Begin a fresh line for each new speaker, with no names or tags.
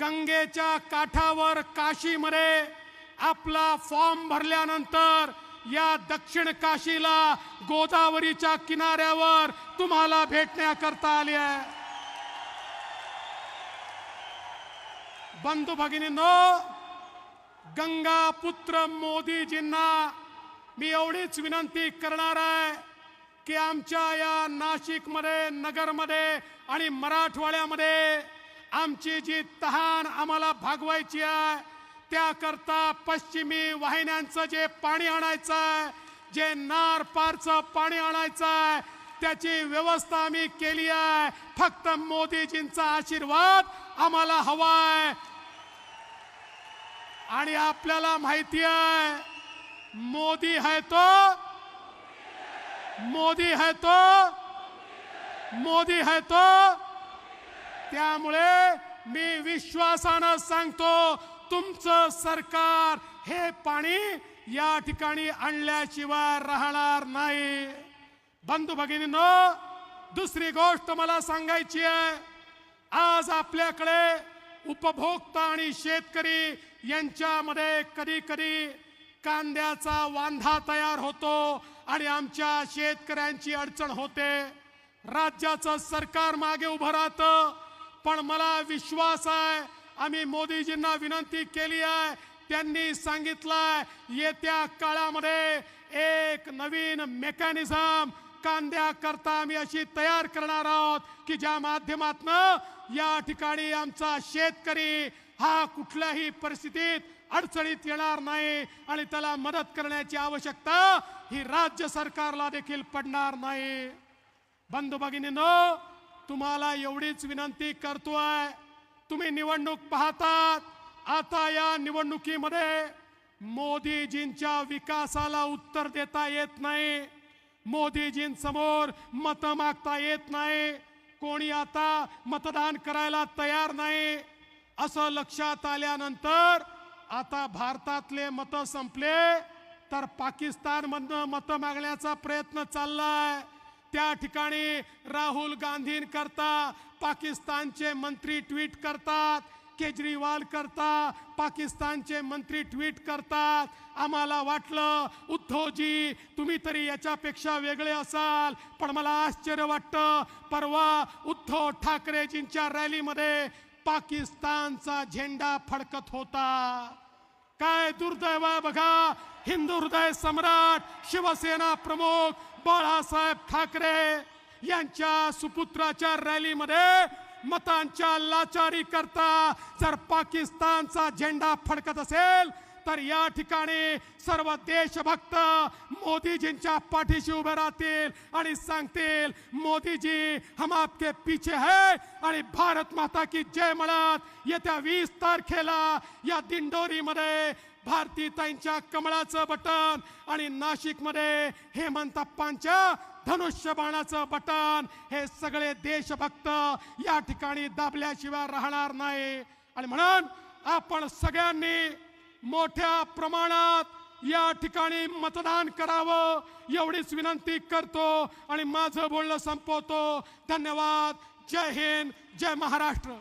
गंगेच्या काठावर काशीमध्ये आपला फॉर्म भरल्यानंतर या दक्षिण काशीला गोदावरीच्या किनाऱ्यावर तुम्हाला भेटण्याकरता आले आहे. बंधू भगिनींनो गंगा पुत्र मोदीजींना मी एवढीच विनंती करणार आहे की आमच्या या नाशिकमध्ये नगरमध्ये आणि मराठवाड्यामध्ये आमची जी तहान आम्हाला भागवायची आहे त्याकरता पश्चिमी वाहिन्यांचं जे पाणी आणायचं आहे जे नार पारचं पाणी आणायचं आहे त्याची व्यवस्था आम्ही केली आहे. फक्त मोदीजींचा आशीर्वाद आम्हाला हवा आहे. आणि आपल्याला माहिती आहे मोदी है तो मोदी है तो मोदी है तो त्यामुळे मी विश्वासानं सांगतो तुमचं सरकार हे पाणी या ठिकाणी आणल्याशिवाय राहणार नाही. बंधू भगिनींनो दुसरी गोष्ट मला सांगायची आहे. आज आपल्याकडे उपभोक्ता आणि शेतकरी यांच्यामध्ये कधी कधी कांद्याचा वांधा तयार होतो आणि आमच्या शेतकऱ्यांची अडचण होते. राज्याचं सरकार मागे उभं राहतं. पण मला विश्वास आहे आम्ही मोदीजींना विनंती केली आहे त्यांनी सांगितलंय येत्या काळामध्ये एक नवीन मेकॅनिझम कांद्याकरता आम्ही अशी तयार करणार आहोत की ज्या माध्यमातनं या ठिकाणी आमचा शेतकरी हा कुठल्याही परिस्थितीत अडचणीत येणार नाही आणि त्याला मदत करण्याची आवश्यकता ही राज्य सरकारला देखील पडणार नाही. बंधू भगिनीनो तुम्हाला एवढीच विनंती करतोय. तुम्ही निवडणूक पाहतात. आता या निवडणुकीमध्ये मोदीजींच्या विकासाला उत्तर देता येत नाही. मोदीजींसमोर मतं मागता येत नाही. कोणी आता मतदान करायला तयार नाही. असं लक्षात आल्यानंतर आता भारतातले मतं संपले तर पाकिस्तानमधनं मतं मागण्याचा प्रयत्न चाललाय. त्या ठिकाणी राहुल गांधींकरता पाकिस्तानचे मंत्री ट्विट करतात केजरीवाल करता पाकिस्तानचे मंत्री ट्विट करतात. आम्हाला वाटलं उद्धवजी तुम्ही तरी याच्यापेक्षा वेगळे असाल. पण मला आश्चर्य वाटतं परवा उद्धव ठाकरेजींच्या रॅलीमध्ये पाकिस्तानचा झेंडा फडकत होता. काय दुर्दैव बघा? हिंदू हृदय सम्राट शिवसेना प्रमुख बाळासाहेब ठाकरे यांच्या सुपुत्राच्या रॅलीमध्ये मतांच्या लाचारी करता जर पाकिस्तानचा झेंडा फडकत असेल तर या ठिकाणी सर्व देशभक्त मोदीजींच्या पाठीशी उभे राहतील आणि सांगतील मोदीजी हम आपके पीछे है आणि भारत माता की जय म्हणत येत्या वीस तारखेला या दिंडोरीमध्ये भारतीताईंच्या कमळाचं बटन आणि नाशिकमध्ये हेमंतप्पांच्या धनुष्य बाणाचं बटन हे सगळे देशभक्त या ठिकाणी दाबल्याशिवाय राहणार नाही. आणि म्हणून आपण सगळ्यांनी मोठ्या प्रमाणात या ठिकाणी मतदान करावं एवढीच विनंती करतो आणि माझं बोलणं संपवतो. धन्यवाद. जय हिंद. जय महाराष्ट्र.